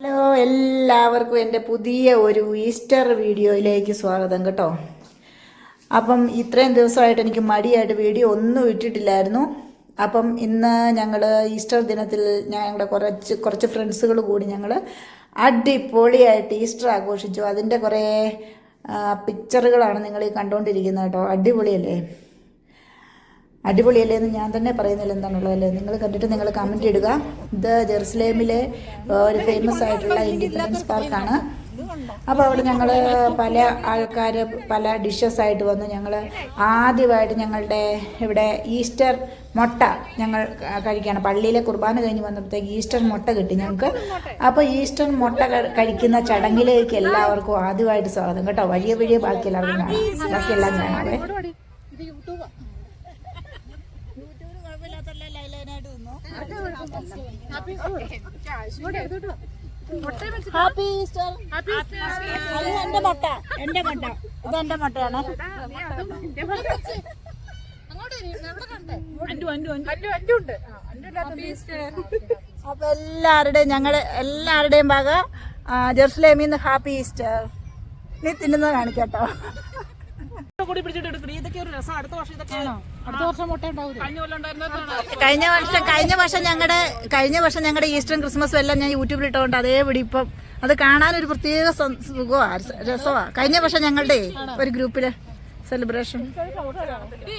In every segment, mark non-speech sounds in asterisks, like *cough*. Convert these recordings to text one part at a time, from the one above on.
Hello എല്ലാവർക്കും എന്റെ പുതിയ ഒരു ഈസ്റ്റർ വീഡിയോയിലേക്ക് സ്വാഗതം കേട്ടോ. അപ്പം ഇത്രയും ദിവസമായിട്ട് എനിക്ക് മടിയായിട്ട് വീഡിയോ ഒന്നും ഇട്ടിട്ടില്ലായിരുന്നു. അപ്പം ഇന്ന് ഞങ്ങൾ ഈസ്റ്റർ ദിനത്തിൽ ഞങ്ങളുടെ കുറച്ച് കുറച്ച് ഫ്രണ്ട്സുകൾ കൂടി ഞങ്ങൾ അടിപൊളിയായിട്ട് ഈസ്റ്റർ ആഘോഷിച്ചു. അതിന്റെ കുറേ പിക്ചറുകളാണ് നിങ്ങൾ ഈ കണ്ടുകൊണ്ടിരിക്കുന്നത് കേട്ടോ. അടിപൊളിയല്ലേ? അടിപൊളിയല്ലേ എന്ന് ഞാൻ തന്നെ പറയുന്നില്ല എന്താണുള്ളതല്ലേ? നിങ്ങൾ കണ്ടിട്ട് നിങ്ങൾ കമന്റ് ഇടുക. ഇത് ജെറുസലേമിലെ ഒരു ഫേമസ് ആയിട്ടുള്ള ഇൻഡിപെൻഡൻസ് പാർക്കാണ് അപ്പോൾ അവിടെ ഞങ്ങൾ പല ആൾക്കാർ പല ഡിഷസ് ആയിട്ട് വന്ന്. ഞങ്ങൾ ആദ്യമായിട്ട് ഞങ്ങളുടെ ഇവിടെ ഈസ്റ്റർ മുട്ട ഞങ്ങൾ കഴിക്കുകയാണ്. പള്ളിയിലെ കുർബാന കഴിഞ്ഞ് വന്നപ്പോഴത്തേക്ക് ഈസ്റ്റർ മുട്ട കിട്ടി ഞങ്ങൾക്ക്. അപ്പോൾ ഈസ്റ്റർ മുട്ട കഴിക്കുന്ന ചടങ്ങിലേക്ക് എല്ലാവർക്കും ആദ്യമായിട്ട് സ്വാഗതം. കേട്ടോ? വഴിയ വഴിയെ ബാക്കി എല്ലാവർക്കും കാണാം. ബാക്കിയെല്ലാം കാണാവേ ഹാപ്പി ഈസ്റ്റർ അത് എന്റെ മുട്ട. എന്റെ മുട്ട. ഇത് എന്റെ മുട്ടയാണ്? അപ്പൊ എല്ലാവരുടെയും ഞങ്ങൾ എല്ലാവരുടെയും ഭാഗം ജെറുസലേമിൽ നിന്ന് ഹാപ്പി ഈസ്റ്റർ. നീ തിന്നുന്നത് കാണിക്കാട്ടോ കൂടി പിടിച്ചിട്ട് എടുക്കണം. ഇതൊക്കെ ഒരു രസം. അടുത്ത വർഷം ഇതൊക്കെ അടുത്ത വർഷം മുട്ട ഉണ്ടാവും കഴിഞ്ഞ കൊല്ലം ഉണ്ടായിരുന്നതാണ് കഴിഞ്ഞ വർഷം കഴിഞ്ഞ വർഷം ഞങ്ങളുടെ കഴിഞ്ഞ വർഷം ഞങ്ങളുടെ ഈസ്റ്ററും ക്രിസ്മസും എല്ലാം ഞാൻ യൂട്യൂബിൽ ഇട്ടുകൊണ്ട് അതേപടി ഇപ്പം അത് കാണാൻ ഒരു പ്രത്യേക സം- സുഖമാ രസമാ കഴിഞ്ഞ വർഷം ഞങ്ങളുടെ ഒരു ഗ്രൂപ്പിൽ സെലിബ്രേഷൻ നീ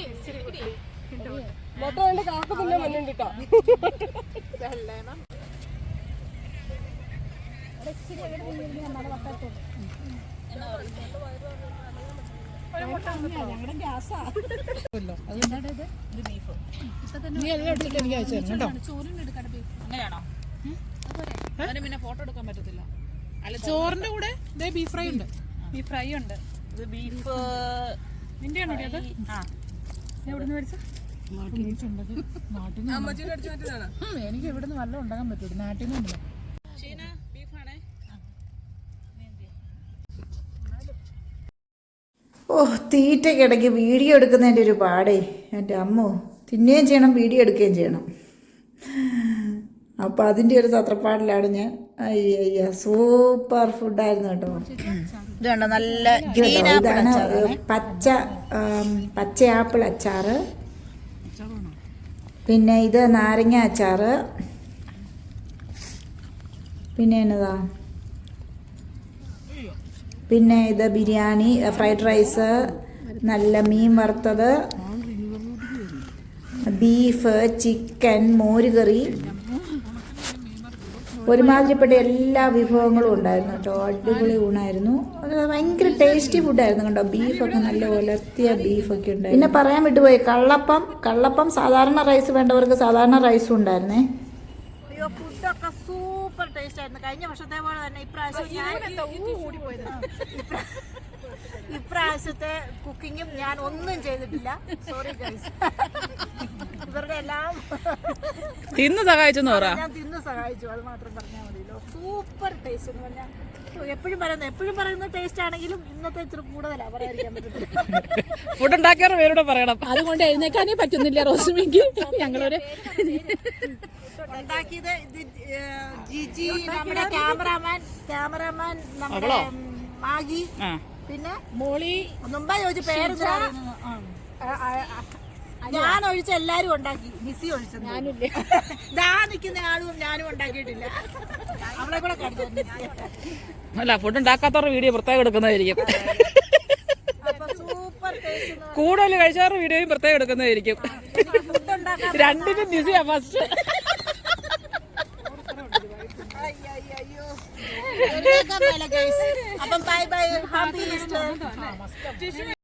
പിന്നെ ഫോട്ടോ എടുക്കാൻ പറ്റത്തില്ല. ചോറിന്റെ കൂടെ ബീഫ് ഫ്രൈ ഉണ്ട്. ബീഫ് ഫ്രൈ ഉണ്ട്. ഇത് ബീഫ് നിന്റെ ആണോ അത്? എവിടുന്ന് മേടിച്ച? നാട്ടിൽ. മേടിച്ചുണ്ടത് നാട്ടിൽ നിന്ന് എനിക്ക് ഇവിടുന്ന് വല്ലതും ഉണ്ടാക്കാൻ പറ്റൂ. നാട്ടിൽ നിന്ന് ഓ തീറ്റയ്ക്കിടയ്ക്ക് വീഡിയോ എടുക്കുന്നതിന്റെ ഒരു പാടേ. എന്റെ അമ്മോ തിന്നുകയും ചെയ്യണം വീഡിയോ എടുക്കുകയും ചെയ്യണം. അപ്പം അതിന്റെ ഒരു തത്രപ്പാടിലാണ് ഞാൻ. അയ്യ സൂപ്പർ ഫുഡായിരുന്നു കേട്ടോ. നല്ല ഇതാണ് പച്ച പച്ച ആപ്പിൾ അച്ചാറ്. പിന്നെ ഇത് നാരങ്ങ അച്ചാറ്. പിന്നെ എന്നതാ? പിന്നെ ഇത് ബിരിയാണി ഫ്രൈഡ് റൈസ് നല്ല മീൻ വറുത്തത് ബീഫ് ചിക്കൻ മോരുകറി. ഒരുമാതിരിപ്പെട്ട എല്ലാ വിഭവങ്ങളും ഉണ്ടായിരുന്നു കേട്ടോ. അടിപൊളി ഊണായിരുന്നു. അത് ഭയങ്കര ടേസ്റ്റി ഫുഡായിരുന്നു കേട്ടോ. ബീഫൊക്കെ നല്ല ഉലർത്തിയ ബീഫൊക്കെ ഉണ്ടായിരുന്നു. പിന്നെ പറയാൻ വിട്ടുപോയി. കള്ളപ്പം കള്ളപ്പം സാധാരണ റൈസ് വേണ്ടവർക്ക് സാധാരണ റൈസും ഉണ്ടായിരുന്നേ. അയ്യോ ഫുഡൊക്കെ സൂപ്പർ ടേസ്റ്റ് ആയിരുന്നു. കഴിഞ്ഞ വർഷത്തെ പോലെ തന്നെ ഇപ്രാവശ്യം ഞാൻ ഇപ്രാവശ്യത്തെ കുക്കിങ്ങും ഞാൻ ഒന്നും ചെയ്തിട്ടില്ല. സോറി ഗൈസ് ഇവരുടെ എല്ലാം തിന്ന് സഹായിച്ചു പറ. ഞാൻ തിന്ന് സഹായിച്ചു. അത് മാത്രം പറഞ്ഞാൽ മതിയല്ലോ. സൂപ്പർ ടേസ്റ്റ് എന്ന് പറഞ്ഞാൽ എപ്പോഴും പറയുന്നത് എപ്പോഴും പറയുന്ന ടേസ്റ്റ് ആണെങ്കിലും ഇന്നത്തെ ഇച്ചിരി കൂടുതലാണ് പറയാതിരിക്കാൻ പറ്റത്തില്ല. ഫുഡ് ഉണ്ടാക്കിയ പേരോട് പറയണം. അതുകൊണ്ട് എഴുന്നേക്കാനേ പറ്റുന്നില്ല റോസ്മിക്ക് ഞങ്ങളൊരു ഉണ്ടാക്കിയത് ജിജി നമ്മുടെ ക്യാമറാമാൻ ക്യാമറാമാൻ നമ്മുടെ മാഗി. പിന്നെ മോളി മുമ്പേ ചോദിച്ച പേര് ഞാൻ ഒഴിച്ച എല്ലാരും ഉണ്ടാക്കി. മിസ്സി ഒഴിച്ചത് ഞാനില്ല. *laughs* ദാ നിൽക്കുന്ന ആളും ഞാനും ഉണ്ടാക്കിയിട്ടില്ല. അല്ല ഫുഡ് ഉണ്ടാക്കാത്തവരുടെ വീഡിയോ പ്രത്യേകം എടുക്കുന്നതായിരിക്കും കൂടുതൽ കഴിച്ചവരുടെ വീഡിയോയും പ്രത്യേകം എടുക്കുന്നതായിരിക്കും രണ്ടിനും ബിസിയാ ഫസ്റ്റ് അപ്പം ബൈ ബൈ ഹാപ്പി ഈസ്റ്റർ